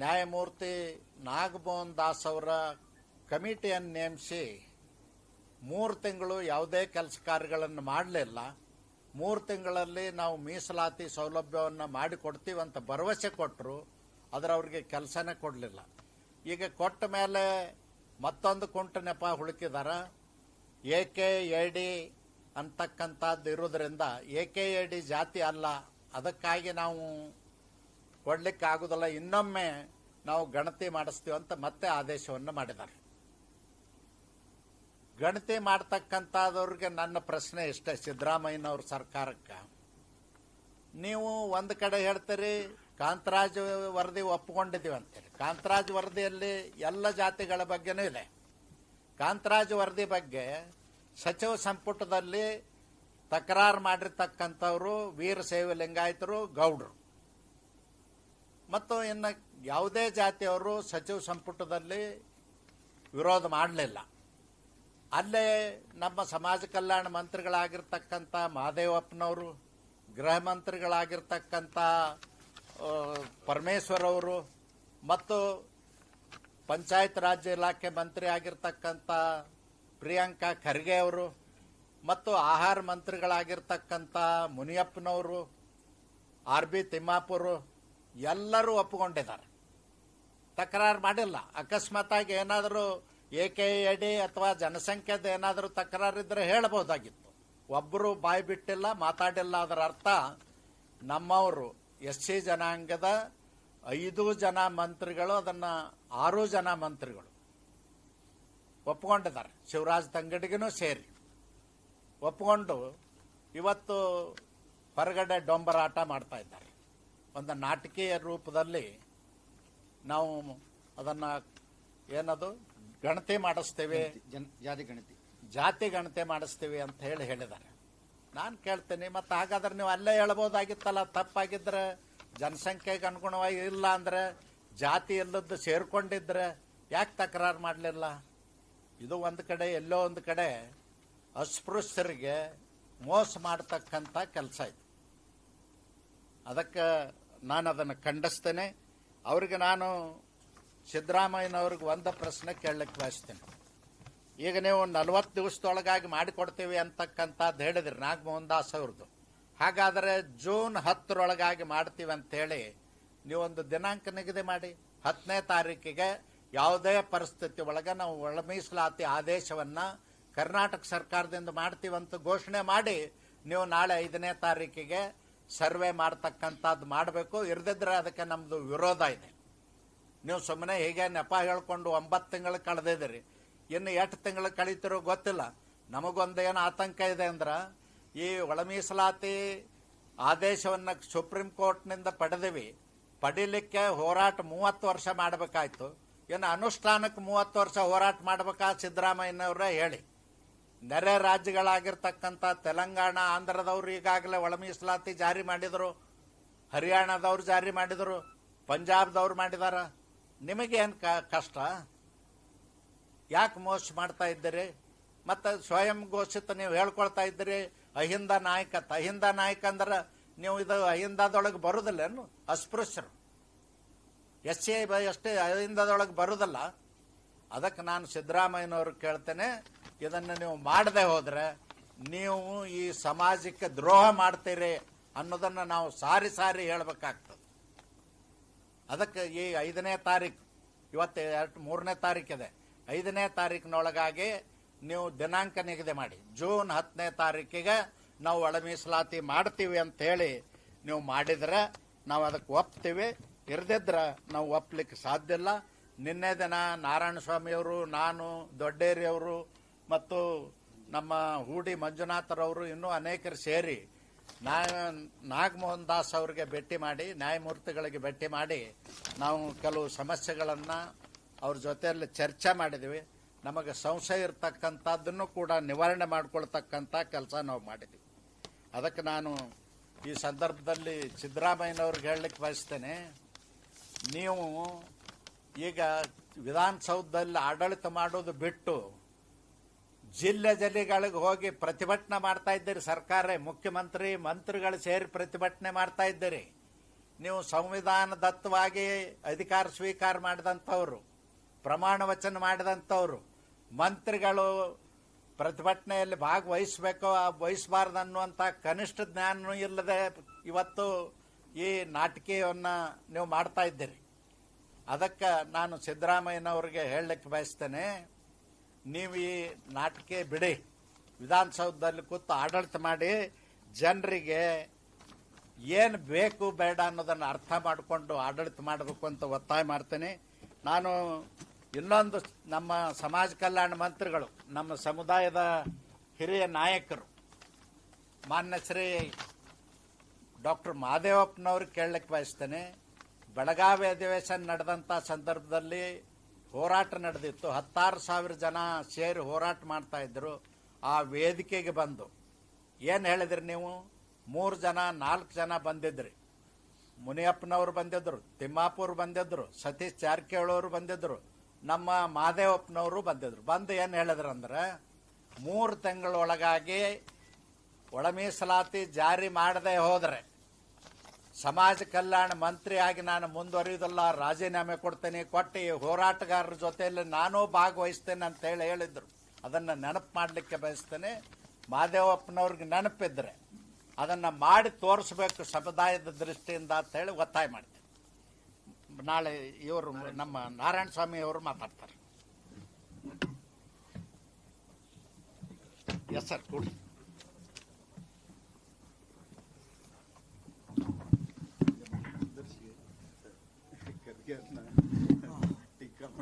ನ್ಯಾಯಮೂರ್ತಿ ನಾಗಮೋಹನ್ ದಾಸ್ ಅವರ ಕಮಿಟಿಯನ್ನು ನೇಮಿಸಿ ಮೂರು ತಿಂಗಳು ಯಾವುದೇ ಕೆಲಸ ಕಾರ್ಯಗಳನ್ನು ಮಾಡಲಿಲ್ಲ. ಮೂರು ತಿಂಗಳಲ್ಲಿ ನಾವು ಮೀಸಲಾತಿ ಸೌಲಭ್ಯವನ್ನು ಅಂತ ಭರವಸೆ ಕೊಟ್ಟರು. ಆದರೆ ಅವ್ರಿಗೆ ಕೆಲಸನೇ ಕೊಡಲಿಲ್ಲ. ಈಗ ಕೊಟ್ಟ ಮೇಲೆ ಮತ್ತೊಂದು ಕುಂಟ ನೆಪ ಹುಡುಕಿದಾರ. ಎ ಕೆ ಎ ಡಿ ಅಂತಕ್ಕಂಥದ್ದು ಇರೋದ್ರಿಂದ ಎ ಕೆ ಎ ಡಿ ಜಾತಿ ಅಲ್ಲ. ಅದಕ್ಕಾಗಿ ನಾವು ಕೊಡ್ಲಿಕ್ಕೆ ಆಗುದಿಲ್ಲ ಇನ್ನೊಮ್ಮೆ ನಾವು ಗಣತಿ ಅಂತ ಮತ್ತೆ ಆದೇಶವನ್ನು ಮಾಡಿದ್ದಾರೆ. ಗಣತಿ ಮಾಡ್ತಕ್ಕಂಥದವ್ರಿಗೆ ನನ್ನ ಪ್ರಶ್ನೆ ಇಷ್ಟೇ, ಸಿದ್ದರಾಮಯ್ಯನವ್ರ ಸರ್ಕಾರಕ್ಕೆ. ನೀವು ಒಂದು ಕಡೆ ಹೇಳ್ತೀರಿ, ಕಾಂತರಾಜ್ ವರದಿ ಒಪ್ಪಿಕೊಂಡಿದ್ದೀವಿ ಅಂತೇಳಿ ಕಾಂತರಾಜ್ ವರದಿಯಲ್ಲಿ ಎಲ್ಲ ಜಾತಿಗಳ ಬಗ್ಗೆನೂ ಇದೆ. ಕಾಂತರಾಜ್ ವರದಿ ಬಗ್ಗೆ ಸಚಿವ ಸಂಪುಟದಲ್ಲಿ ತಕರಾರು ಮಾಡಿರ್ತಕ್ಕಂಥವ್ರು ವೀರಶೈವ ಲಿಂಗಾಯತರು ಗೌಡ್ರು. ಮತ್ತು ಇನ್ನು ಯಾವುದೇ ಜಾತಿಯವರು ಸಚಿವ ಸಂಪುಟದಲ್ಲಿ ವಿರೋಧ ಮಾಡಲಿಲ್ಲ. ಅಲ್ಲೇ ನಮ್ಮ ಸಮಾಜ ಕಲ್ಯಾಣ ಮಂತ್ರಿಗಳಾಗಿರ್ತಕ್ಕಂಥ ಮಹಾದೇವಪ್ಪನವರು ಗೃಹ ಮಂತ್ರಿಗಳಾಗಿರ್ತಕ್ಕಂಥ ಪರಮೇಶ್ವರ್ ಅವರು ಮತ್ತು ಪಂಚಾಯತ್ ರಾಜ್ ಇಲಾಖೆ ಮಂತ್ರಿ ಆಗಿರ್ತಕ್ಕಂಥ ಪ್ರಿಯಾಂಕಾ ಖರ್ಗೆ ಅವರು ಮತ್ತು ಆಹಾರ ಮಂತ್ರಿಗಳಾಗಿರ್ತಕ್ಕಂಥ ಮುನಿಯಪ್ಪನವರು, ಆರ್ ಬಿ ತಿಮ್ಮಾಪುರು ಎಲ್ಲರೂ ಒಪ್ಪಿಕೊಂಡಿದ್ದಾರೆ. ತಕರಾರು ಮಾಡಿಲ್ಲ. ಅಕಸ್ಮಾತಾಗಿ ಏನಾದರೂ ಏಕೆ ಎಡಿ ಅಥವಾ ಜನಸಂಖ್ಯೆದ ಏನಾದರೂ ತಕರಾರು ಇದ್ದರೆ ಹೇಳಬಹುದಾಗಿತ್ತು. ಒಬ್ಬರು ಬಾಯಿ ಬಿಟ್ಟಿಲ್ಲ, ಮಾತಾಡಿಲ್ಲ ಅದರ ಅರ್ಥ ನಮ್ಮವರು ಎಸ್ ಸಿ ಜನಾಂಗದ ಐದು ಜನ ಮಂತ್ರಿಗಳು, ಅದನ್ನು ಆರು ಜನ ಮಂತ್ರಿಗಳು ಒಪ್ಕೊಂಡಿದ್ದಾರೆ ಶಿವರಾಜ್ ತಂಗಡಿಗೂ ಸೇರಿ. ಒಪ್ಕೊಂಡು ಇವತ್ತು ಹೊರಗಡೆ ಡೊಂಬರಾಟ ಮಾಡ್ತಾ ಇದ್ದಾರೆ. ಒಂದು ನಾಟಕೀಯ ರೂಪದಲ್ಲಿ ನಾವು ಅದನ್ನ ಏನದು? ಗಣತಿ ಮಾಡಿಸ್ತೇವೆ. ಜನ ಜಾತಿ ಗಣತಿ. ಜಾತಿ ಗಣತಿ ಮಾಡಿಸ್ತೀವಿ ಅಂತ ಹೇಳಿ ಹೇಳಿದ್ದಾರೆ. ನಾನು ಕೇಳ್ತೇನೆ ಮತ್ತು ಹಾಗಾದ್ರೆ ನೀವು ಅಲ್ಲೇ ಹೇಳ್ಬೋದಾಗಿತ್ತಲ್ಲ? ತಪ್ಪಾಗಿದ್ರೆ ಜನಸಂಖ್ಯೆಗೆ ಅನುಗುಣವಾಗಿ ಇಲ್ಲ ಅಂದ್ರೆ ಜಾತಿ ಎಲ್ಲದ್ದು ಸೇರ್ಕೊಂಡಿದ್ರೆ ಯಾಕೆ ತಕರಾರು ಮಾಡಲಿಲ್ಲ? ಇದು ಒಂದು ಕಡೆ ಎಲ್ಲೋ ಒಂದು ಕಡೆ ಅಸ್ಪೃಶ್ಯರಿಗೆ ಮೋಸ ಮಾಡತಕ್ಕಂಥ ಕೆಲಸ ಇದು. ಅದಕ್ಕೆ ನಾನು ಅದನ್ನು ಖಂಡಿಸ್ತೇನೆ. ಅವ್ರಿಗೆ ನಾನು ಸಿದ್ದರಾಮಯ್ಯನವ್ರಿಗೆ ಒಂದು ಪ್ರಶ್ನೆ ಕೇಳಲಿಕ್ಕೆ ಬಯಸ್ತೇನೆ. ಈಗ ನೀವು ನಲವತ್ತು ದಿವಸದೊಳಗಾಗಿ ಮಾಡಿಕೊಡ್ತೀವಿ ಅಂತಕ್ಕಂಥದ್ದು ಹೇಳಿದ್ರಿ ನಾಗಮೋಹನ್ ದಾಸ್ ಅವ್ರದ್ದು. ಹಾಗಾದರೆ ಜೂನ್ ಹತ್ತರೊಳಗಾಗಿ ಮಾಡ್ತೀವಿ ಅಂಥೇಳಿ ನೀವೊಂದು ದಿನಾಂಕ ನಿಗದಿ ಮಾಡಿ. ಹತ್ತನೇ ತಾರೀಕಿಗೆ ಯಾವುದೇ ಪರಿಸ್ಥಿತಿ ಒಳಗೆ ನಾವು ಒಳ ಮೀಸಲಾತಿ ಆದೇಶವನ್ನ ಕರ್ನಾಟಕ ಸರ್ಕಾರದಿಂದ ಮಾಡ್ತೀವಂತ ಘೋಷಣೆ ಮಾಡಿ ನೀವು ನಾಳೆ ಐದನೇ ತಾರೀಕಿಗೆ ಸರ್ವೆ ಮಾಡ್ತಕ್ಕಂಥದ್ದು ಮಾಡಬೇಕು. ಇರದಿದ್ರೆ ಅದಕ್ಕೆ ನಮ್ಮದು ವಿರೋಧ ಇದೆ. ನೀವು ಸುಮ್ಮನೆ ಹೀಗೆ ನೆಪ ಹೇಳ್ಕೊಂಡು ಒಂಬತ್ತು ತಿಂಗಳು ಕಳೆದಿದ್ದೀರಿ. ಇನ್ನು ಎಷ್ಟು ತಿಂಗಳು ಕಳೀತಿರೋ ಗೊತ್ತಿಲ್ಲ. ನಮಗೊಂದು ಏನು ಆತಂಕ ಇದೆ ಅಂದ್ರೆ, ಈ ಒಳ ಮೀಸಲಾತಿ ಆದೇಶವನ್ನು ಸುಪ್ರೀಂ ಕೋರ್ಟ್ನಿಂದ ಪಡೆದಿವಿ. ಪಡಿಲಿಕ್ಕೆ ಹೋರಾಟ ಮೂವತ್ತು ವರ್ಷ ಮಾಡಬೇಕಾಯ್ತು. ಇನ್ನು ಅನುಷ್ಠಾನಕ್ಕೆ ಮೂವತ್ತು ವರ್ಷ ಹೋರಾಟ ಮಾಡಬೇಕಾ ಸಿದ್ದರಾಮಯ್ಯನವರೇ ಹೇಳಿ. ನೆರೆ ರಾಜ್ಯಗಳಾಗಿರ್ತಕ್ಕಂಥ ತೆಲಂಗಾಣ, ಆಂಧ್ರದವ್ರು ಈಗಾಗಲೇ ಒಳ ಮೀಸಲಾತಿ ಜಾರಿ ಮಾಡಿದರು. ಹರಿಯಾಣದವ್ರು ಜಾರಿ ಮಾಡಿದರು. ಪಂಜಾಬ್ದವ್ರು ಮಾಡಿದಾರ. ನಿಮಗೇನು ಕಷ್ಟ? ಯಾಕೆ ಮೋಸ ಮಾಡ್ತಾ ಇದ್ದೀರಿ? ಮತ್ತು ಸ್ವಯಂ ಘೋಷಿತ ನೀವು ಹೇಳ್ಕೊಳ್ತಾ ಇದ್ದೀರಿ, ಅಹಿಂದ ನಾಯಕತ್ ಅಹಿಂದ ನಾಯಕ ಅಂದ್ರೆ ನೀವು ಇದು ಅಹಿಂದದೊಳಗೆ ಬರುದಿಲ್ಲೇನು ಅಸ್ಪೃಶ್ಯರು. ಎಸ್ ಸಿ ಐ ಅಷ್ಟೇ ಅಹಿಂದದೊಳಗೆ ಬರುದಲ್ಲ. ಅದಕ್ಕೆ ನಾನು ಸಿದ್ದರಾಮಯ್ಯನವ್ರು ಕೇಳ್ತೇನೆ ಇದನ್ನು ನೀವು ಮಾಡದೆ ಹೋದ್ರೆ ನೀವು ಈ ಸಮಾಜಕ್ಕೆ ದ್ರೋಹ ಮಾಡ್ತೀರಿ ಅನ್ನೋದನ್ನು ನಾವು ಸಾರಿ ಸಾರಿ ಹೇಳಬೇಕಾಗ್ತದೆ. ಅದಕ್ಕೆ ಈ ಐದನೇ ತಾರೀಕು ಇವತ್ತು ಎರಡು, ಮೂರನೇ ತಾರೀಕಿದೆ. ಐದನೇ ತಾರೀಕಿನೊಳಗಾಗಿ ನೀವು ದಿನಾಂಕ ನಿಗದಿ ಮಾಡಿ. ಜೂನ್ ಹತ್ತನೇ ತಾರೀಕಿಗೆ ನಾವು ಒಳ ಮೀಸಲಾತಿ ಮಾಡ್ತೀವಿ ಅಂತ ಹೇಳಿ ನೀವು ಮಾಡಿದ್ರೆ ನಾವು ಅದಕ್ಕೆ ಒಪ್ತೀವಿ. ಇರದಿದ್ರೆ ನಾವು ಒಪ್ಲಿಕ್ಕೆ ಸಾಧ್ಯ ಇಲ್ಲ. ನಿನ್ನೆ ದಿನ ನಾರಾಯಣ ಸ್ವಾಮಿಯವರು, ನಾನು ದೊಡ್ಡೇರಿಯವರು ಮತ್ತು ನಮ್ಮ ಹೂಡಿ ಮಂಜುನಾಥರವರು ಇನ್ನೂ ಅನೇಕರು ಸೇರಿ ನಾ ನಾಗಮೋಹನ್ ದಾಸ್ ಅವರಿಗೆ ಭೇಟಿ ಮಾಡಿ, ನ್ಯಾಯಮೂರ್ತಿಗಳಿಗೆ ಭೇಟಿ ಮಾಡಿ ನಾವು ಕೆಲವು ಸಮಸ್ಯೆಗಳನ್ನು ಅವ್ರ ಜೊತೆಯಲ್ಲಿ ಚರ್ಚೆ ಮಾಡಿದ್ವಿ. ನಮಗೆ ಸಂಶಯ ಇರತಕ್ಕಂಥದ್ದನ್ನು ಕೂಡ ನಿವಾರಣೆ ಮಾಡಿಕೊಳ್ತಕ್ಕಂಥ ಕೆಲಸ ನಾವು ಮಾಡಿದ್ವಿ. ಅದಕ್ಕೆ ನಾನು ಈ ಸಂದರ್ಭದಲ್ಲಿ ಸಿದ್ದರಾಮಯ್ಯನವ್ರಿಗೆ ಹೇಳಲಿಕ್ಕೆ ಬಯಸ್ತೇನೆ. ನೀವು ಈಗ ವಿಧಾನಸೌಧದಲ್ಲಿ ಆಡಳಿತ ಮಾಡೋದು ಬಿಟ್ಟು ಜಿಲ್ಲೆ ಜಿಲ್ಲೆಗಳಿಗೆ ಹೋಗಿ ಪ್ರತಿಭಟನೆ ಮಾಡ್ತಾ ಇದ್ದೀರಿ. ಸರ್ಕಾರ, ಮುಖ್ಯಮಂತ್ರಿ, ಮಂತ್ರಿಗಳು ಸೇರಿ ಪ್ರತಿಭಟನೆ ಮಾಡ್ತಾ ಇದ್ದೀರಿ. ನೀವು ಸಂವಿಧಾನದತ್ತವಾಗಿ ಅಧಿಕಾರ ಸ್ವೀಕಾರ ಮಾಡಿದಂಥವ್ರು, ಪ್ರಮಾಣ ವಚನ ಮಾಡಿದಂಥವ್ರು, ಮಂತ್ರಿಗಳು ಪ್ರತಿಭಟನೆಯಲ್ಲಿ ಭಾಗವಹಿಸಬೇಕು ವಹಿಸಬಾರ್ದು ಅನ್ನುವಂಥ ಕನಿಷ್ಠ ಜ್ಞಾನ ಇಲ್ಲದೆ ಇವತ್ತು ಈ ನಾಟಕೀಯವನ್ನು ನೀವು ಮಾಡ್ತಾ ಇದ್ದೀರಿ. ಅದಕ್ಕೆ ನಾನು ಸಿದ್ದರಾಮಯ್ಯನವ್ರಿಗೆ ಹೇಳಲಿಕ್ಕೆ ಬಯಸ್ತೇನೆ. ನೀವು ಈ ನಾಟಕ ಬಿಡಿ. ವಿಧಾನಸೌಧದಲ್ಲಿ ಕೂತು ಆಡಳಿತ ಮಾಡಿ ಜನರಿಗೆ ಏನು ಬೇಕು ಬೇಡ ಅನ್ನೋದನ್ನು ಅರ್ಥ ಮಾಡಿಕೊಂಡು ಆಡಳಿತ ಮಾಡಬೇಕು ಅಂತ ಒತ್ತಾಯ ಮಾಡ್ತೇನೆ. ನಾನು ಇನ್ನೊಂದು ನಮ್ಮ ಸಮಾಜ ಕಲ್ಯಾಣ ಮಂತ್ರಿಗಳು, ನಮ್ಮ ಸಮುದಾಯದ ಹಿರಿಯ ನಾಯಕರು, ಮಾನ್ಯ ಶ್ರೀ ಡಾಕ್ಟರ್ ಮಹಾದೇವಪ್ಪನವ್ರಿಗೆ ಕೇಳಲಿಕ್ಕೆ ಬಯಸ್ತೇನೆ. ಬೆಳಗಾವಿ ಅಧಿವೇಶನ ನಡೆದಂಥ ಸಂದರ್ಭದಲ್ಲಿ ಹೋರಾಟ ನಡೆದಿತ್ತು. ಹತ್ತಾರು ಸಾವಿರ ಜನ ಸೇರಿ ಹೋರಾಟ ಮಾಡ್ತಾ ಇದ್ದರು ಆ ವೇದಿಕೆಗೆ ಬಂದು. ಏನು ಹೇಳಿದ್ರಿ ನೀವು? ಮೂರು ಜನ, ನಾಲ್ಕು ಜನ ಬಂದಿದ್ರಿ. ಮುನಿಯಪ್ಪನವ್ರು ಬಂದಿದ್ದರು ತಿಮ್ಮಾಪುರ್ ಬಂದಿದ್ದರು ಸತೀಶ್ ಜಾರಕಿಹೊಳವರು ಬಂದಿದ್ದರು ನಮ್ಮ ಮಾದೇವಪ್ಪನವರು ಬಂದಿದ್ರು. ಬಂದು ಏನು ಹೇಳಿದ್ರು ಅಂದ್ರೆ, ಮೂರು ತಿಂಗಳೊಳಗಾಗಿ ಒಳ ಮೀಸಲಾತಿ ಜಾರಿ ಮಾಡದೆ ಹೋದರೆ ಸಮಾಜ ಕಲ್ಯಾಣ ಮಂತ್ರಿಯಾಗಿ ನಾನು ಮುಂದುವರಿಯುವುದಲ್ಲ, ರಾಜೀನಾಮೆ ಕೊಡ್ತೇನೆ, ಕೊಟ್ಟು ಹೋರಾಟಗಾರರ ಜೊತೆಯಲ್ಲಿ ನಾನು ಭಾಗವಹಿಸ್ತೇನೆ ಅಂತ ಹೇಳಿ ಹೇಳಿದ್ರು. ಅದನ್ನು ನೆನಪು ಮಾಡಲಿಕ್ಕೆ ಬಯಸ್ತೇನೆ. ಮಹಾದೇವಪ್ಪನವ್ರಿಗೆ ನೆನಪಿದ್ರೆ ಅದನ್ನು ಮಾಡಿ ತೋರಿಸ್ಬೇಕು ಸಮುದಾಯದ ದೃಷ್ಟಿಯಿಂದ ಅಂತ ಹೇಳಿ ಒತ್ತಾಯ ಮಾಡಿದೆ ನಾಳೆ ಇವರು ನಮ್ಮ ನಾರಾಯಣ ಸ್ವಾಮಿ ಅವರು ಮಾತಾಡ್ತಾರೆ. ಎಸ್ ಸರ್ ಕೊಡಿ.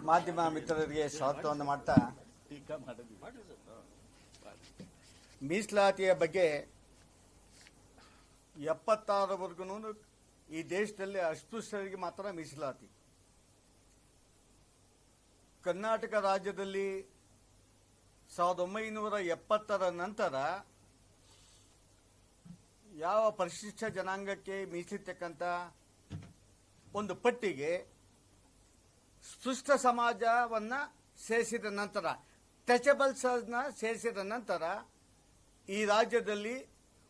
ಮಾಧ್ಯಮ ಮಿತ್ರರಿಗೆ ಸ್ವಾಗತವನ್ನು ಮಾಡ್ತಾ ಮೀಸಲಾತಿಯ ಬಗ್ಗೆ ಎಪ್ಪತ್ತಾರವರೆಗೂ ಈ ದೇಶದಲ್ಲಿ ಅಸ್ಪೃಶ್ಯರಿಗೆ ಮಾತ್ರ ಮೀಸಲಾತಿ. ಕರ್ನಾಟಕ ರಾಜ್ಯದಲ್ಲಿ ಸಾವಿರದ ಒಂಬೈನೂರ ಎಪ್ಪತ್ತರ ನಂತರ ಯಾವ ಪರಿಶಿಷ್ಟ ಜನಾಂಗಕ್ಕೆ ಮೀಸಲಿರ್ತಕ್ಕಂಥ ಒಂದು ಪಟ್ಟಿಗೆ ಸ್ಪೃಷ್ಟ ಸಮಾಜವನ್ನು ಸೇರಿಸಿದ ನಂತರ ಟಚಬಲ್ಸನ್ನ ಸೇರಿಸಿದ ನಂತರ, ಈ ರಾಜ್ಯದಲ್ಲಿ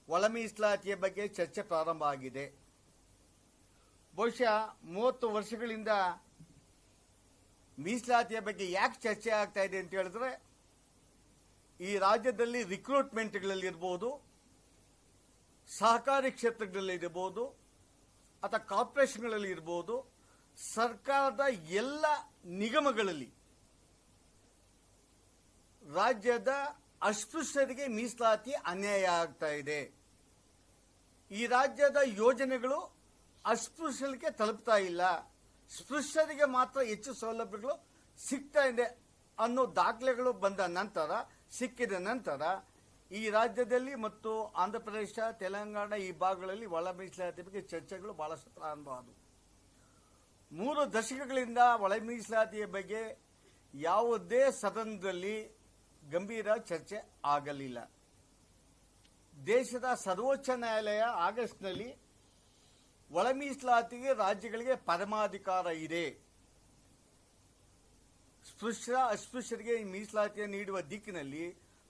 ಒಳ ಮೀಸಲಾತಿಯ ಬಗ್ಗೆ ಚರ್ಚೆ ಪ್ರಾರಂಭ ಆಗಿದೆ. ಬಹುಶಃ ಮೂವತ್ತು ವರ್ಷಗಳಿಂದ ಮೀಸಲಾತಿಯ ಬಗ್ಗೆ ಯಾಕೆ ಚರ್ಚೆ ಆಗ್ತಾ ಇದೆ ಅಂತ ಹೇಳಿದ್ರೆ, ಈ ರಾಜ್ಯದಲ್ಲಿ ರಿಕ್ರೂಟ್ಮೆಂಟ್ಗಳಲ್ಲಿರ್ಬೋದು ಸಹಕಾರಿ ಕ್ಷೇತ್ರಗಳಲ್ಲಿ ಇರಬಹುದು ಅಥವಾ ಕಾರ್ಪೊರೇಷನ್ಗಳಲ್ಲಿ ಇರಬಹುದು ಸರ್ಕಾರದ ಎಲ್ಲ ನಿಗಮಗಳಲ್ಲಿ ರಾಜ್ಯದ ಅಸ್ಪೃಶ್ಯರಿಗೆ ಮೀಸಲಾತಿ ಅನ್ಯಾಯ ಆಗ್ತಾ ಇದೆ. ಈ ರಾಜ್ಯದ ಯೋಜನೆಗಳು ಅಸ್ಪೃಶ್ಯರಿಗೆ ತಲುಪ್ತಾ ಇಲ್ಲ. ಸ್ಪೃಶ್ಯರಿಗೆ ಮಾತ್ರ ಹೆಚ್ಚು ಸೌಲಭ್ಯಗಳು ಸಿಗ್ತಾ ಇದೆ ಅನ್ನೋ ದಾಖಲೆಗಳು ಬಂದ ನಂತರ, ಸಿಕ್ಕಿದ ನಂತರ ಈ ರಾಜ್ಯದಲ್ಲಿ ಮತ್ತು ಆಂಧ್ರ ಪ್ರದೇಶ, ತೆಲಂಗಾಣ ಈ ಭಾಗಗಳಲ್ಲಿ ಒಳ ಮೀಸಲಾತಿ ಬಗ್ಗೆ ಚರ್ಚೆಗಳು ಬಹಳಷ್ಟು ಪ್ರಾರಂಭ ಆದವು. ಮೂರು ದಶಕಗಳಿಂದ ಒಳ ಮೀಸಲಾತಿಯ ಬಗ್ಗೆ ಯಾವುದೇ ಸದನದಲ್ಲಿ ಗಂಭೀರ ಚರ್ಚೆ ಆಗಲಿಲ್ಲ. ದೇಶದ ಸರ್ವೋಚ್ಚ ನ್ಯಾಯಾಲಯ ಆಗಸ್ಟ್ನಲ್ಲಿ ಒಳ ಮೀಸಲಾತಿಗೆ ರಾಜ್ಯಗಳಿಗೆ ಪರಮಾಧಿಕಾರ ಇದೆ. ಸ್ಪೃಶ್ಯ ಅಸ್ಪೃಶ್ಯರಿಗೆ ಮೀಸಲಾತಿಯನ್ನು ನೀಡುವ ದಿಕ್ಕಿನಲ್ಲಿ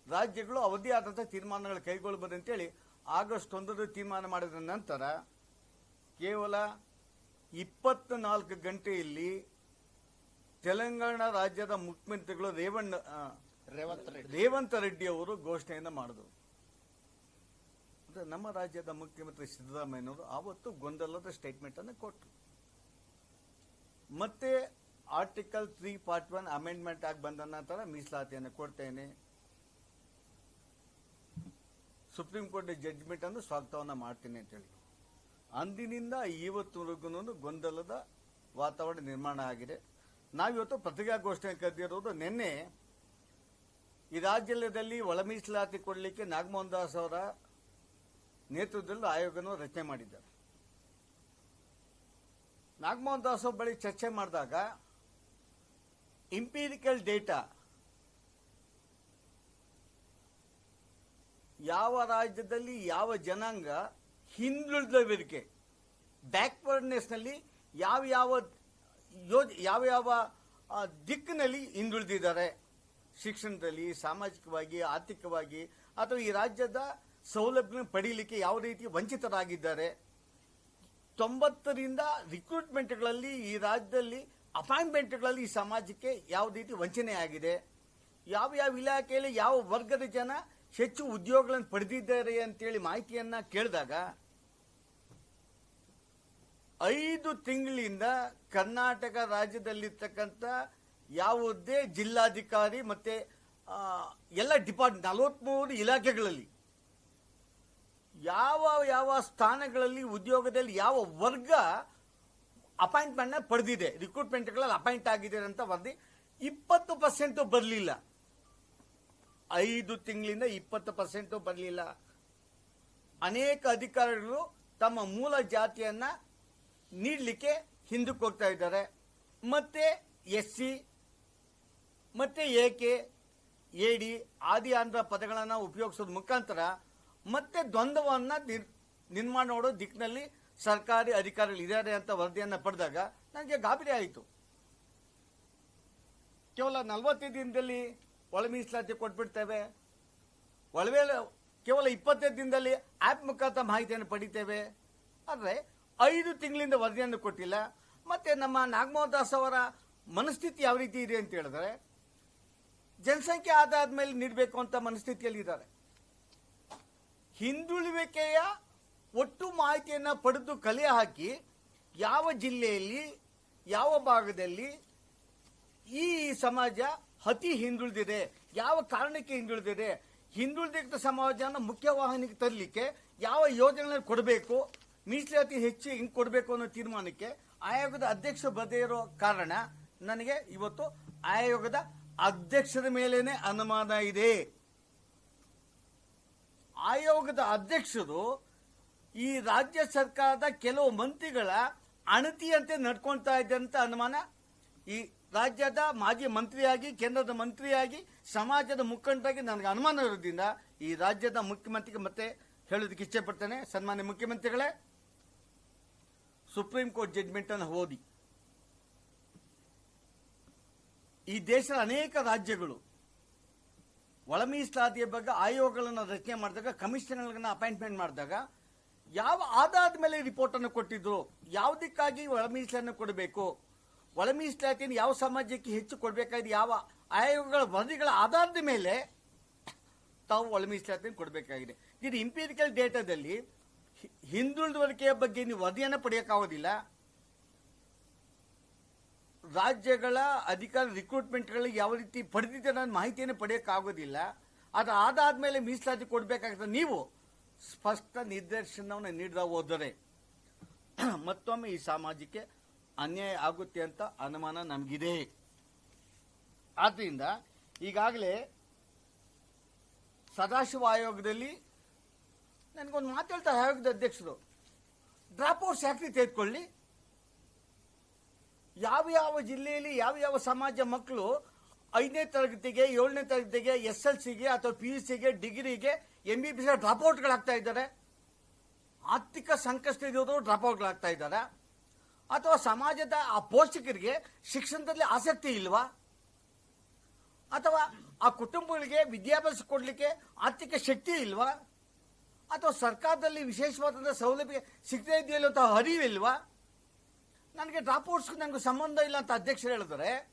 ರಾಜ್ಯಗಳು ಅವಧಿ ಆದಂತಹ ತೀರ್ಮಾನಗಳು ಕೈಗೊಳ್ಳಬಹುದು ಅಂತೇಳಿ ಆಗಸ್ಟ್ ಒಂದರ ತೀರ್ಮಾನ ಮಾಡಿದ ನಂತರ ಕೇವಲ ಇಪ್ಪತ್ನಾಲ್ಕು ಗಂಟೆಯಲ್ಲಿ ತೆಲಂಗಾಣ ರಾಜ್ಯದ ಮುಖ್ಯಮಂತ್ರಿಗಳು ರೇವಣ್ಣ ರೇವಂತ ರೆಡ್ಡಿ. ಅವರು ಘೋಷಣೆಯನ್ನು ಮಾಡಿದರು. ಅಂದ್ರೆ ನಮ್ಮ ರಾಜ್ಯದ ಮುಖ್ಯಮಂತ್ರಿ ಸಿದ್ದರಾಮಯ್ಯನವರು ಆವತ್ತು ಗೊಂದಲದ ಸ್ಟೇಟ್ಮೆಂಟ್ ಅನ್ನು ಕೊಟ್ಟರು ಮತ್ತೆ article three part one amendment ಆಗಿ ಬಂದ ನಂತರ ಮೀಸಲಾತಿಯನ್ನು ಕೊಡ್ತೇನೆ. ಸುಪ್ರೀಂ ಕೋರ್ಟ್ ಜಡ್ಜ್ಮೆಂಟ್ ಅನ್ನು ಸ್ವಾಗತವನ್ನು ಮಾಡ್ತೀನಿ ಅಂತ ಹೇಳಿ ಅಂದಿನಿಂದ ಇವತ್ತುವರೆಗೂ ಗೊಂದಲದ ವಾತಾವರಣ ನಿರ್ಮಾಣ ಆಗಿದೆ. ನಾವಿವತ್ತು ಪತ್ರಿಕಾಗೋಷ್ಠಿ ಕರೆದಿರೋದು ನಿನ್ನೆ ಈ ರಾಜ್ಯದಲ್ಲಿ ಒಳ ಮೀಸಲಾತಿ ಕೊಡಲಿಕ್ಕೆ ನಾಗಮೋಹನ್ ದಾಸ್ ಅವರ ನೇತೃತ್ವದಲ್ಲಿ ಆಯೋಗವನ್ನು ರಚನೆ ಮಾಡಿದ್ದಾರೆ. ನಾಗಮೋಹನ್ ದಾಸ್ ಅವ್ರ ಬಳಿ ಚರ್ಚೆ ಮಾಡಿದಾಗ ಇಂಪೀರಿಕಲ್ ಡೇಟಾ ಯಾವ ರಾಜ್ಯದಲ್ಲಿ ಯಾವ ಜನಾಂಗ ಹಿಂದುಳಿದವರಿಗೆ ಬ್ಯಾಕ್ವರ್ಡ್ನೆಸ್ನಲ್ಲಿ ಯಾವ ಯಾವ ಯೋಜ, ಯಾವ ಯಾವ ದಿಕ್ಕಿನಲ್ಲಿ ಹಿಂದುಳಿದಿದ್ದಾರೆ? ಶಿಕ್ಷಣದಲ್ಲಿ, ಸಾಮಾಜಿಕವಾಗಿ, ಆರ್ಥಿಕವಾಗಿ, ಅಥವಾ ಈ ರಾಜ್ಯದ ಸೌಲಭ್ಯ ಪಡೀಲಿಕ್ಕೆ ಯಾವ ರೀತಿ ವಂಚಿತರಾಗಿದ್ದಾರೆ? ತೊಂಬತ್ತರಿಂದ ರಿಕ್ರೂಟ್ಮೆಂಟ್ಗಳಲ್ಲಿ ಈ ರಾಜ್ಯದಲ್ಲಿ ಅಪಾಯಿಂಟ್ಮೆಂಟ್ಗಳಲ್ಲಿ ಈ ಸಮಾಜಕ್ಕೆ ಯಾವ ರೀತಿ ವಂಚನೆ ಆಗಿದೆ ಯಾವ ಯಾವ ಇಲಾಖೆಯಲ್ಲಿ ಯಾವ ವರ್ಗದ ಜನ ಹೆಚ್ಚು ಉದ್ಯೋಗಗಳನ್ನು ಪಡೆದಿದ್ದಾರೆ ಅಂತೇಳಿ ಮಾಹಿತಿಯನ್ನು ಕೇಳಿದಾಗ ಐದು ತಿಂಗಳಿಂದ ಕರ್ನಾಟಕ ರಾಜ್ಯದಲ್ಲಿರ್ತಕ್ಕಂಥ ಯಾವುದೇ ಜಿಲ್ಲಾಧಿಕಾರಿ ಮತ್ತು ಎಲ್ಲ ಡಿಪಾರ್ಟ್ ನಲವತ್ತ್ಮೂರು ಇಲಾಖೆಗಳಲ್ಲಿ ಯಾವ ಯಾವ ಸ್ಥಾನಗಳಲ್ಲಿ ಉದ್ಯೋಗದಲ್ಲಿ ಯಾವ ವರ್ಗ ಅಪಾಯಿಂಟ್ಮೆಂಟ್ನ ಪಡೆದಿದೆ, ರಿಕ್ರೂಟ್ಮೆಂಟ್ಗಳಲ್ಲಿ ಅಪಾಯಿಂಟ್ ಆಗಿದೆ ಅಂತ ವರದಿ ಇಪ್ಪತ್ತು ಪರ್ಸೆಂಟು ಬರಲಿಲ್ಲ. ಐದು ತಿಂಗಳಿಂದ ಇಪ್ಪತ್ತು ಪರ್ಸೆಂಟು ಬರಲಿಲ್ಲ. ಅನೇಕ ಅಧಿಕಾರಿಗಳು ತಮ್ಮ ಮೂಲ ಜಾತಿಯನ್ನ ನೀಡಲಿಕ್ಕೆ ಹಿಂದಕ್ಕೆ ಹೋಗ್ತಾ ಇದ್ದಾರೆ. ಮತ್ತೆ ಎಸ್ ಸಿ, ಮತ್ತೆ ಎ ಡಿ, ಆದಿ ಆಂಧ್ರ ಪದಗಳನ್ನು ಉಪಯೋಗಿಸೋದ್ ಮುಖಾಂತರ ಮತ್ತೆ ದ್ವಂದ್ವವನ್ನು ನಿರ್- ನಿರ್ಮಾಣ ಮಾಡೋ ದಿಕ್ಕಿನಲ್ಲಿ ಸರ್ಕಾರಿ ಅಧಿಕಾರಿಗಳು ಇದ್ದಾರೆ ಅಂತ ವರದಿಯನ್ನು ಪಡೆದಾಗ ನನಗೆ ಗಾಬರಿ ಆಯಿತು. ಕೇವಲ ನಲವತ್ತೈದು ದಿನದಲ್ಲಿ ಒಳ ಮೀಸಲಾತಿ ಕೊಟ್ಬಿಡ್ತೇವೆ. ಒಳವೆ ಕೇವಲ ಇಪ್ಪತ್ತೈದು ದಿನದಲ್ಲಿ ಆ್ಯಪ್ ಮುಖಾಂತರ ಮಾಹಿತಿಯನ್ನು ಪಡಿತೇವೆ. ಆದರೆ ಐದು ತಿಂಗಳಿಂದ ವರದಿಯನ್ನು ಕೊಟ್ಟಿಲ್ಲ. ಮತ್ತೆ ನಮ್ಮ ನಾಗಮೋಹನ್ ದಾಸ್ ಅವರ ಮನಸ್ಥಿತಿ ಯಾವ ರೀತಿ ಇದೆ ಅಂತ ಹೇಳಿದ್ರೆ, ಜನಸಂಖ್ಯೆ ಆದಾದ ಮೇಲೆ ನೀಡಬೇಕು ಅಂತ ಮನಸ್ಥಿತಿಯಲ್ಲಿ ಇದ್ದಾರೆ ಹಿಂದುಳಿವಿಕೆಯ ಒಟ್ಟು ಮಾಹಿತಿಯನ್ನು ಪಡೆದು ಕಲೆ ಹಾಕಿ ಯಾವ ಜಿಲ್ಲೆಯಲ್ಲಿ, ಯಾವ ಭಾಗದಲ್ಲಿ ಈ ಸಮಾಜ ಅತಿ ಹಿಂದುಳಿದಿದೆ, ಯಾವ ಕಾರಣಕ್ಕೆ ಹಿಂದುಳಿದಿದೆ ಹಿಂದುಳಿದ ಸಮಾಜನ ಮುಖ್ಯವಾಹಿನಿಗೆ ತರಲಿಕ್ಕೆ ಯಾವ ಯೋಜನೆಗಳನ್ನು ಕೊಡಬೇಕು ಮೀಸಲಾತಿ ಹೆಚ್ಚು ಹಿಂಗೆ ಕೊಡಬೇಕು ಅನ್ನೋ ತೀರ್ಮಾನಕ್ಕೆ ಆಯೋಗದ ಅಧ್ಯಕ್ಷ ಬರದೇ ಇರೋ ಕಾರಣ ನನಗೆ ಇವತ್ತು ಆಯೋಗದ ಅಧ್ಯಕ್ಷರ ಮೇಲೇನೆ ಅನುಮಾನ ಇದೆ. ಆಯೋಗದ ಅಧ್ಯಕ್ಷರು ಈ ರಾಜ್ಯ ಸರ್ಕಾರದ ಕೆಲವು ಮಂತ್ರಿಗಳ ಅಣತಿಯಂತೆ ನಡ್ಕೊಳ್ತಾ ಇದೆ ಅಂತ ಅನುಮಾನ. ಈ ರಾಜ್ಯದ ಮಾಜಿ ಮಂತ್ರಿಯಾಗಿ, ಕೇಂದ್ರದ ಮಂತ್ರಿಯಾಗಿ, ಸಮಾಜದ ಮುಖಂಡರಾಗಿ ನನಗೆ ಅನುಮಾನ ಇರೋದ್ರಿಂದ ಈ ರಾಜ್ಯದ ಮುಖ್ಯಮಂತ್ರಿಗೆ ಮತ್ತೆ ಹೇಳೋದಕ್ಕೆ ಇಚ್ಛೆ ಪಡ್ತೇನೆ. ಸನ್ಮಾನ್ಯ ಮುಖ್ಯಮಂತ್ರಿಗಳೇ ಸುಪ್ರೀಂ ಕೋರ್ಟ್ ಜಡ್ಜ್ಮೆಂಟ್ ಅನ್ನು ಓದಿ. ಈ ದೇಶದ ಅನೇಕ ರಾಜ್ಯಗಳು ಒಳ ಮೀಸಲಾತಿಯ ಬಗ್ಗೆ ಆಯೋಗಗಳನ್ನು ರಚನೆ ಮಾಡಿದಾಗ, ಕಮಿಷನರ್ಗಳನ್ನ ಅಪಾಯಿಂಟ್ಮೆಂಟ್ ಮಾಡಿದಾಗ ಯಾವ ಆಧಾರದ ಮೇಲೆ ರಿಪೋರ್ಟ್ ಅನ್ನು ಕೊಟ್ಟಿದ್ರು, ಯಾವುದಕ್ಕಾಗಿ ಒಳ ಮೀಸಲಾತಿಯನ್ನು ಕೊಡಬೇಕು ಒಳ ಮೀಸಲಾತಿಯನ್ನು ಯಾವ ಸಮಾಜಕ್ಕೆ ಹೆಚ್ಚು ಕೊಡಬೇಕಾಗಿದೆ, ಯಾವ ಆಯೋಗಗಳ ವರದಿಗಳ ಆಧಾರದ ಮೇಲೆ ತಾವು ಒಳ ಮೀಸಲಾತಿಯನ್ನು ಕೊಡಬೇಕಾಗಿದೆ. ಇದು ಇಂಪೀರಿಕಲ್ ಡೇಟಾದಲ್ಲಿ ಹಿ- ಹಿಂದುಳಿದುವಿಕೆಯ ಬಗ್ಗೆ ನೀವು ವರದಿಯನ್ನು ಪಡೆಯೋಕ್ಕಾಗೋದಿಲ್ಲ ರಾಜ್ಯಗಳ ಅಧಿಕಾರ ರಿಕ್ರೂಟ್ಮೆಂಟ್ಗಳಿಗೆ ಯಾವ ರೀತಿ ಪಡೆದಿದ್ದೆ ನಾನು ಮಾಹಿತಿಯನ್ನು ಪಡೆಯೋಕ್ಕಾಗೋದಿಲ್ಲ ಅದು ಆದಾದ್ಮೇಲೆ ಮೀಸಲಾತಿ ಕೊಡಬೇಕಾಗುತ್ತೆ. ನೀವು ಸ್ಪಷ್ಟ ನಿರ್ದೇಶನವನ್ನು ನೀಡದ ಹೋದರೆ ಮತ್ತೊಮ್ಮೆ ಈ ಸಮಾಜಕ್ಕೆ ಅನ್ಯಾಯ ಆಗುತ್ತೆ ಅಂತ ಅನುಮಾನ ನಮಗಿದೆ. ಆದ್ದರಿಂದ ಈಗಾಗಲೇ ಸದಾಶಿವ ಆಯೋಗದಲ್ಲಿ ನನಗೊಂದು ಮಾತು ಹೇಳ್ತಾರೆ ಆಯೋಗದ ಅಧ್ಯಕ್ಷರು? ಡ್ರಾಪ್ ಔಟ್ಸ್ ಯಾಕ್ರಿ ತೆಗೆದುಕೊಳ್ಳಿ. ಯಾವ ಯಾವ ಜಿಲ್ಲೆಯಲ್ಲಿ ಯಾವ ಯಾವ ಸಮಾಜ ಮಕ್ಕಳು ಐದನೇ ತರಗತಿಗೆ, ಏಳನೇ ತರಗತಿಗೆ, ಎಸ್ ಎಲ್ ಸಿಗೆ ಅಥವಾ ಪಿ ಯು ಸಿಗೆ, ಡಿಗ್ರಿಗೆ M B B C drop ಔಟ್ಗಳಾಗ್ತಾ ಇದ್ದಾರೆ. ಆರ್ಥಿಕ ಸಂಕಷ್ಟ ಇರೋರು ಡ್ರಾಪ್ ಔಟ್ಗಳಾಗ್ತಾ ಇದ್ದಾರೆ. ಅಥವಾ ಸಮಾಜದ ಆ ಪೋಷಕರಿಗೆ ಶಿಕ್ಷಣದಲ್ಲಿ ಆಸಕ್ತಿ ಇಲ್ವಾ? ಅಥವಾ ಆ ಕುಟುಂಬಗಳಿಗೆ ವಿದ್ಯಾಭ್ಯಾಸ ಕೊಡಲಿಕ್ಕೆ ಆರ್ಥಿಕ ಶಕ್ತಿ ಇಲ್ವಾ? ಅಥವಾ ಸರ್ಕಾರದಲ್ಲಿ ವಿಶೇಷವಾದಂಥ ಸೌಲಭ್ಯ ಸಿಗದೇ ಇದೆಯಲ್ಲ ಅಂತ ಅರಿವಿಲ್ವಾ? ನನಗೆ ಡ್ರಾಪ್ ಔಟ್ಸ್ ನನಗೆ ಸಂಬಂಧ ಇಲ್ಲ ಅಂತ ಅಧ್ಯಕ್ಷರು ಹೇಳಿದ್ರೆ,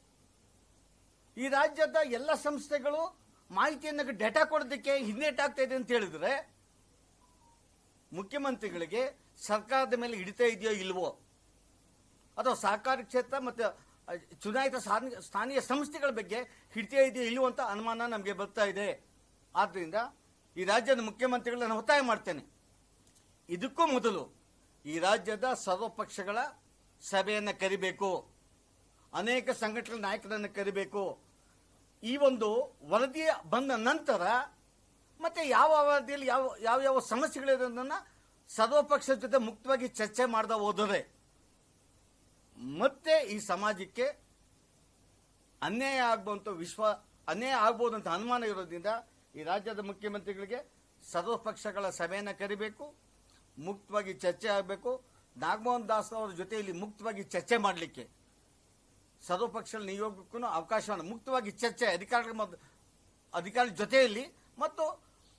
ಈ ರಾಜ್ಯದ ಎಲ್ಲ ಸಂಸ್ಥೆಗಳು ಮಾಹಿತಿಯನ್ನು ಡೇಟಾ ಕೊಡೋದಕ್ಕೆ ಹಿನ್ನೆಟ್ಟಾಗ್ತಾ ಇದೆ ಅಂತ ಹೇಳಿದ್ರೆ, ಮುಖ್ಯಮಂತ್ರಿಗಳಿಗೆ ಸರ್ಕಾರದ ಮೇಲೆ ಹಿಡಿತಾ ಇದೆಯೋ ಇಲ್ವೋ? ಅಥವಾ ಸಹಕಾರಿ ಕ್ಷೇತ್ರ ಮತ್ತು ಚುನಾಯಿತ ಸ್ಥಾನಿ- ಸ್ಥಾನೀಯ ಸಂಸ್ಥೆಗಳ ಬಗ್ಗೆ ಹಿಡಿತಾ ಇದೆಯೋ ಇಲ್ವೋ ಅಂತ ಅನುಮಾನ ನಮಗೆ ಬರ್ತಾ ಇದೆ. ಆದ್ರಿಂದ ಈ ರಾಜ್ಯದ ಮುಖ್ಯಮಂತ್ರಿಗಳನ್ನ ಒತ್ತಾಯ ಮಾಡ್ತೇನೆ. ಇದಕ್ಕೂ ಮೊದಲು ಈ ರಾಜ್ಯದ ಸರ್ವಪಕ್ಷಗಳ ಸಭೆಯನ್ನು ಕರಿಬೇಕು. ಅನೇಕ ಸಂಘಟನೆಗಳ ನಾಯಕರನ್ನು ಕರಿಬೇಕು. ಈ ಒಂದು ವರದಿ ಬಂದ ನಂತರ ಮತ್ತೆ ಯಾವ ವರದಿಯಲ್ಲಿ ಯಾವ ಯಾವ ಯಾವ ಸಮಸ್ಯೆಗಳಿರೋದನ್ನು ಸರ್ವಪಕ್ಷದ ಜೊತೆ ಮುಕ್ತವಾಗಿ ಚರ್ಚೆ ಮಾಡ್ದ ಹೋದರೆ ಮತ್ತೆ ಈ ಸಮಾಜಕ್ಕೆ ಅನ್ಯಾಯ ಆಗುವಂಥ ವಿಶ್ವ, ಅನ್ಯಾಯ ಆಗ್ಬೋದಂಥ ಅಂತ ಅನುಮಾನ ಇರೋದ್ರಿಂದ ಈ ರಾಜ್ಯದ ಮುಖ್ಯಮಂತ್ರಿಗಳಿಗೆ ಸರ್ವಪಕ್ಷಗಳ ಸಭೆಯನ್ನು ಕರಿಬೇಕು ಮುಕ್ತವಾಗಿ ಚರ್ಚೆ ಆಗಬೇಕು. ನಾಗಮೋಹನ್ ದಾಸ್ ಅವರ ಜೊತೆಯಲ್ಲಿ ಮುಕ್ತವಾಗಿ ಚರ್ಚೆ ಮಾಡಲಿಕ್ಕೆ ಸರ್ವಪಕ್ಷಗಳ ನಿಯೋಗಕ್ಕೂ ಅವಕಾಶವನ್ನು ಮುಕ್ತವಾಗಿ ಚರ್ಚೆ ಅಧಿಕಾರಿಗಳ ಮಧ್ಯ- ಅಧಿಕಾರಿ ಜೊತೆಯಲ್ಲಿ ಮತ್ತು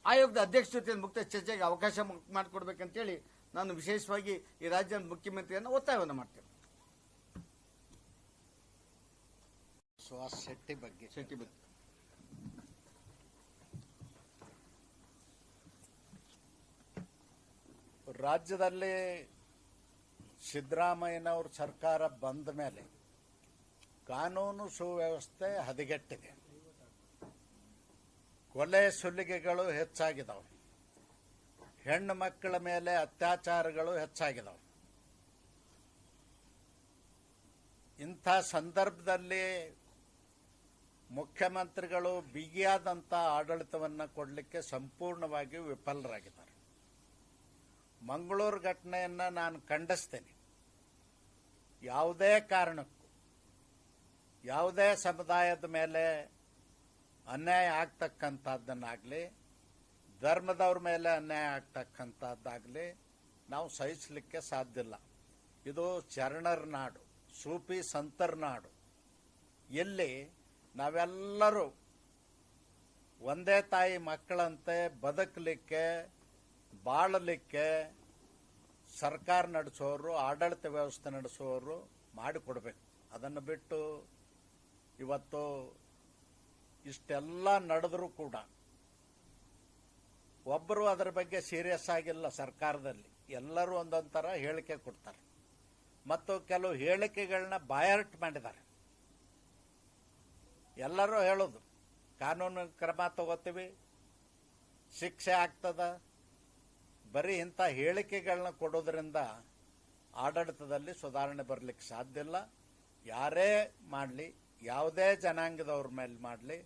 ಆಯೋಗದ ಅಧ್ಯಕ್ಷ ಜೊತೆ ಮುಕ್ತ ಚರ್ಚೆಗೆ ಅವಕಾಶ ಮಾಡಿಕೊಡ್ಬೇಕಂತೇಳಿ ನಾನು ವಿಶೇಷವಾಗಿ ಈ ರಾಜ್ಯದ ಮುಖ್ಯಮಂತ್ರಿಯನ್ನು ಒತ್ತಾಯವನ್ನು ಮಾಡ್ತೇನೆ. ಸುಹಾಸ್ ಶೆಟ್ಟಿ ಬಗ್ಗೆ ಶೆಟ್ಟಿ ಬಗ್ಗೆ. ರಾಜ್ಯದಲ್ಲಿ ಸಿದ್ದರಾಮಯ್ಯನವ್ರ ಸರ್ಕಾರ ಬಂದ ಮೇಲೆ ಕಾನೂನು ಸುವ್ಯವಸ್ಥೆ ಹದಗೆಟ್ಟಿದೆ. ಕೊಲೆ ಸುಲಿಗೆಗಳು ಹೆಚ್ಚಾಗಿದ್ದಾವೆ ಹೆಣ್ಣು ಮಕ್ಕಳ ಮೇಲೆ ಅತ್ಯಾಚಾರಗಳು ಹೆಚ್ಚಾಗಿದ್ದಾವೆ ಇಂಥ ಸಂದರ್ಭದಲ್ಲಿ ಮುಖ್ಯಮಂತ್ರಿಗಳು ಬಿಗಿಯಾದಂಥ ಆಡಳಿತವನ್ನು ಕೊಡಲಿಕ್ಕೆ ಸಂಪೂರ್ಣವಾಗಿ ವಿಫಲರಾಗಿದ್ದಾರೆ. ಮಂಗಳೂರು ಘಟನೆಯನ್ನು ನಾನು ಖಂಡಿಸ್ತೇನೆ. ಯಾವುದೇ ಕಾರಣಕ್ಕೂ, ಯಾವುದೇ ಸಮುದಾಯದ ಮೇಲೆ ಅನ್ಯಾಯ ಆಗ್ತಕ್ಕಂಥದ್ದನ್ನಾಗಲಿ, ಧರ್ಮದವ್ರ ಮೇಲೆ ಅನ್ಯಾಯ ಆಗ್ತಕ್ಕಂಥದ್ದಾಗಲಿ ನಾವು ಸಹಿಸಲಿಕ್ಕೆ ಸಾಧ್ಯ ಇಲ್ಲ. ಇದು ಶರಣರ ನಾಡು ಸೂಪಿ ಸಂತರ ನಾಡು. ಎಲ್ಲಿ ನಾವೆಲ್ಲರೂ ಒಂದೇ ತಾಯಿ ಮಕ್ಕಳಂತೆ ಬದುಕಲಿಕ್ಕೆ ಬಾಳಲಿಕ್ಕೆ ಸರ್ಕಾರ ನಡೆಸೋರು, ಆಡಳಿತ ವ್ಯವಸ್ಥೆ ನಡೆಸೋರು ಮಾಡಿಕೊಡ್ಬೇಕು. ಅದನ್ನು ಬಿಟ್ಟು ಇವತ್ತು ಇಷ್ಟೆಲ್ಲ ನಡೆದರೂ ಕೂಡ ಒಬ್ಬರು ಅದರ ಬಗ್ಗೆ ಸೀರಿಯಸ್ ಆಗಿಲ್ಲ ಸರ್ಕಾರದಲ್ಲಿ. ಎಲ್ಲರೂ ಒಂದೊಂದು ಥರ ಹೇಳಿಕೆ ಕೊಡ್ತಾರೆ. ಮತ್ತು ಕೆಲವು ಹೇಳಿಕೆಗಳನ್ನ ಬಾಯರ್ಟ್ ಮಾಡಿದ್ದಾರೆ. ಎಲ್ಲರೂ ಹೇಳೋದು, ಕಾನೂನು ಕ್ರಮ ತಗೋತೀವಿ, ಶಿಕ್ಷೆ ಆಗ್ತದ ಬರೀ ಇಂಥ ಹೇಳಿಕೆಗಳನ್ನ ಕೊಡೋದ್ರಿಂದ ಆಡಳಿತದಲ್ಲಿ ಸುಧಾರಣೆ ಬರಲಿಕ್ಕೆ ಸಾಧ್ಯ ಇಲ್ಲ. ಯಾರೇ ಮಾಡಲಿ, ಯಾವುದೇ ಜನಾಂಗದವ್ರ ಮೇಲೆ ಮಾಡಲಿ,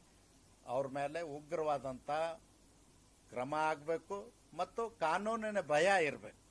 ಅವ್ರ ಮೇಲೆ ಉಗ್ರವಾದಂಥ ಕ್ರಮ ಆಗಬೇಕು ಮತ್ತು ಕಾನೂನಿನ ಭಯ ಇರಬೇಕು.